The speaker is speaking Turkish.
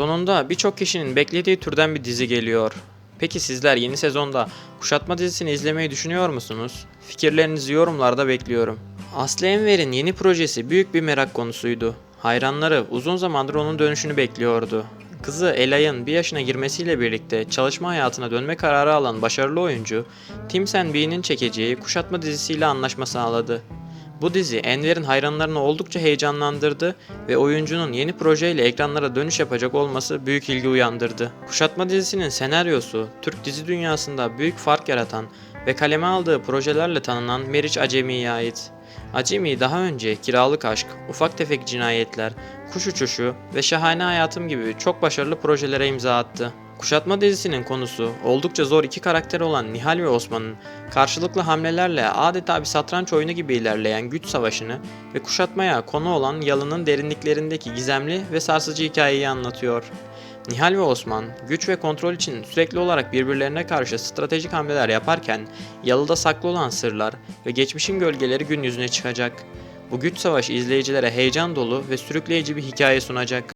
Sonunda birçok kişinin beklediği türden bir dizi geliyor. Peki sizler yeni sezonda Kuşatma dizisini izlemeyi düşünüyor musunuz? Fikirlerinizi yorumlarda bekliyorum. Aslı Enver'in yeni projesi büyük bir merak konusuydu. Hayranları uzun zamandır onun dönüşünü bekliyordu. Kızı Elay'ın bir yaşına girmesiyle birlikte çalışma hayatına dönme kararı alan başarılı oyuncu, Tim Sen B'nin çekeceği Kuşatma dizisiyle anlaşma sağladı. Bu dizi Enver'in hayranlarını oldukça heyecanlandırdı ve oyuncunun yeni projeyle ekranlara dönüş yapacak olması büyük ilgi uyandırdı. Kuşatma dizisinin senaryosu, Türk dizi dünyasında büyük fark yaratan ve kaleme aldığı projelerle tanınan Meriç Acemi'ye ait. Acemi daha önce Kiralık Aşk, Ufak Tefek Cinayetler, Kuş Uçuşu ve Şahane Hayatım gibi çok başarılı projelere imza attı. Kuşatma dizisinin konusu oldukça zor iki karakter olan Nihal ve Osman'ın karşılıklı hamlelerle adeta bir satranç oyunu gibi ilerleyen güç savaşını ve kuşatmaya konu olan Yalı'nın derinliklerindeki gizemli ve sarsıcı hikayeyi anlatıyor. Nihal ve Osman güç ve kontrol için sürekli olarak birbirlerine karşı stratejik hamleler yaparken Yalı'da saklı olan sırlar ve geçmişin gölgeleri gün yüzüne çıkacak. Bu güç savaşı izleyicilere heyecan dolu ve sürükleyici bir hikaye sunacak.